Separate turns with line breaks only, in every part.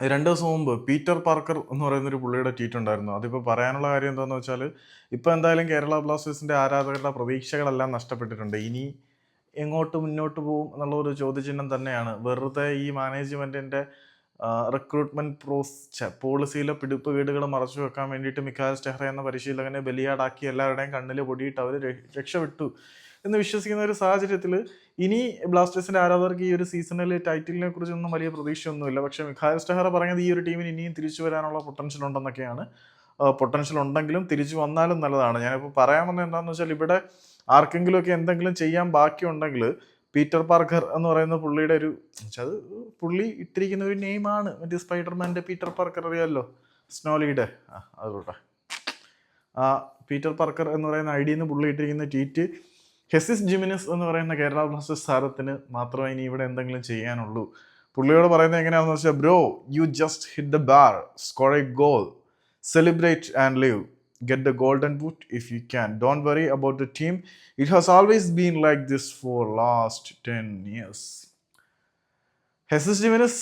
രണ്ട് ദിവസം മുമ്പ് പീറ്റർ പാർക്കർ എന്ന് പറയുന്ന ഒരു പുള്ളിയുടെ ട്വീറ്റ് ഉണ്ടായിരുന്നു. അതിപ്പോൾ പറയാനുള്ള കാര്യം എന്താണെന്ന് വെച്ചാൽ ഇപ്പോൾ എന്തായാലും കേരള ബ്ലാസ്റ്റേഴ്സിന്റെ ആരാധകരുടെ പ്രതീക്ഷകളെല്ലാം നഷ്ടപ്പെട്ടിട്ടുണ്ട്. ഇനി എങ്ങോട്ട് മുന്നോട്ട് പോകും എന്നുള്ള ഒരു ചോദ്യചിഹ്നം തന്നെയാണ്. വെറുതെ ഈ മാനേജ്മെന്റിന്റെ റിക്രൂട്ട്മെന്റ് പ്രോസ് പോളിസിയിലെ പിടിപ്പ് വീടുകൾ മറച്ചു വെക്കാൻ വേണ്ടിയിട്ട് മിക്കാൽ സ്റ്റെഹ്റ എന്ന പരിശീലകനെ ബലിയാടാക്കി എല്ലാവരുടെയും കണ്ണിൽ പൊടിയിട്ട് അവർ രക്ഷപ്പെട്ടു എന്ന് വിശ്വസിക്കുന്ന ഒരു സാഹചര്യത്തിൽ ഇനി ബ്ലാസ്റ്റേഴ്സിന്റെ ആരാധകർക്ക് ഈ ഒരു സീസണിൽ ടൈറ്റിലിനെ കുറിച്ചൊന്നും വലിയ പ്രതീക്ഷയൊന്നുമില്ല. പക്ഷേ മിഖായൽ സ്റ്റെഹറ പറഞ്ഞത് ഈ ഒരു ടീമിന് ഇനിയും തിരിച്ചു വരാനുള്ള പൊട്ടൻഷ്യൽ ഉണ്ടെന്നൊക്കെയാണ്. പൊട്ടൻഷ്യൽ ഉണ്ടെങ്കിലും തിരിച്ചു വന്നാലും നല്ലതാണ്. ഞാനിപ്പോൾ പറയാൻ വന്നത് എന്താണെന്ന് വെച്ചാൽ ഇവിടെ ആർക്കെങ്കിലുമൊക്കെ എന്തെങ്കിലും ചെയ്യാൻ ബാക്കിയുണ്ടെങ്കിൽ പീറ്റർ പാർക്കർ എന്ന് പറയുന്ന പുള്ളിയുടെ ഒരു അത് പുള്ളി ഇട്ടിരിക്കുന്ന ഒരു നെയിമാണ്. മറ്റേ സ്പൈഡർമാന്റെ പീറ്റർ പാർക്കർ അറിയാമല്ലോ സ്നോലിയുടെ. ആ അതുകൊട്ടെ ആ പീറ്റർ പാർക്കർ എന്ന് പറയുന്ന ഐ ഡിന്ന് പുള്ളി ഇട്ടിരിക്കുന്ന ട്വീറ്റ് ഹെസിസ് ജിമിനസ് എന്ന് പറയുന്ന കേരള ബ്ലാസ്റ്റേഴ്സ് താരത്തിന് മാത്രമേ ഇനി ഇവിടെ എന്തെങ്കിലും ചെയ്യാനുള്ളൂ. പുള്ളിയോട് പറയുന്നത് എങ്ങനെയാണെന്ന് വെച്ചാൽ bro you just hit the bar score a goal celebrate and live get the golden boot if you can don't worry about the team. It has always been like this for last 10 years. Jesus Jimenez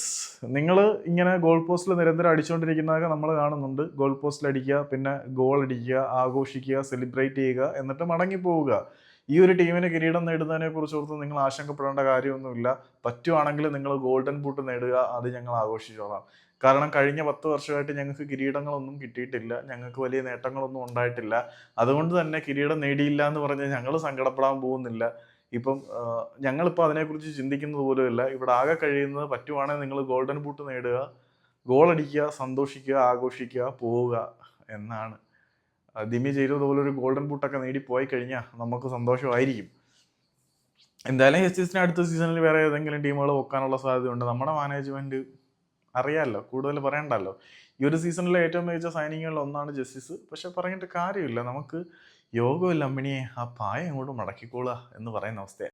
നിങ്ങൾ ഇങ്ങനെ goal പോസ്റ്റിൽ നിരന്തരം അടിച്ചുകൊണ്ടിരിക്കുന്നതൊക്കെ നമ്മൾ കാണുന്നുണ്ട്. Goal പോസ്റ്റിൽ അടിക്കുക പിന്നെ goal അടിക്കുക ആഘോഷിക്കുക സെലിബ്രേറ്റ് ചെയ്യുക എന്നിട്ട് മടങ്ങി പോവുക ഈ ഒരു ടീമിന് കിരീടം നേടുന്നതിനെ കുറിച്ച് ഓർത്ത് നിങ്ങൾ ആശങ്കപ്പെടേണ്ട കാര്യമൊന്നുമില്ല. പറ്റുവാണെങ്കിൽ നിങ്ങൾ ഗോൾഡൻ ബൂട്ട് നേടുക അത് ഞങ്ങൾ ആഘോഷിച്ചോളാം. കാരണം കഴിഞ്ഞ പത്ത് വർഷമായിട്ട് ഞങ്ങൾക്ക് കിരീടങ്ങളൊന്നും കിട്ടിയിട്ടില്ല. ഞങ്ങൾക്ക് വലിയ നേട്ടങ്ങളൊന്നും ഉണ്ടായിട്ടില്ല. അതുകൊണ്ട് തന്നെ കിരീടം നേടിയില്ല എന്ന് പറഞ്ഞ് ഞങ്ങൾ സങ്കടപ്പെടാൻ പോകുന്നില്ല. ഇപ്പം ഞങ്ങളിപ്പോൾ അതിനെക്കുറിച്ച് ചിന്തിക്കുന്നത് പോലുമില്ല. ഇവിടെ ആകെ കഴിയുന്നത് പറ്റുവാണെങ്കിൽ നിങ്ങൾ ഗോൾഡൻ ബൂട്ട് നേടുക ഗോൾ അടിക്കുക സന്തോഷിക്കുക ആഘോഷിക്കുക പോവുക എന്നാണ്. ദിമി ചെയ്തതുപോലെ ഒരു ഗോൾഡൻ ബൂട്ടൊക്കെ നേടി പോയി കഴിഞ്ഞാൽ നമുക്ക് സന്തോഷമായിരിക്കും. എന്തായാലും എസ് എസിന് അടുത്ത സീസണിൽ വേറെ ഏതെങ്കിലും ടീമുകൾ വെക്കാനുള്ള സാധ്യതയുണ്ട്. നമ്മുടെ മാനേജ്മെന്റ് അറിയാമല്ലോ കൂടുതൽ പറയണ്ടല്ലോ. ഈ ഒരു സീസണിലെ ഏറ്റവും മികച്ച സൈനിങ്ങുകളിൽ ഒന്നാണ് ജസ്റ്റിസ്. പക്ഷെ പറഞ്ഞിട്ട് കാര്യമില്ല. നമുക്ക് യോഗമില്ല അമ്മിണിയെ. ആ പായ അങ്ങോട്ട് മടക്കിക്കോളുക എന്ന് പറയുന്ന അവസ്ഥയാണ്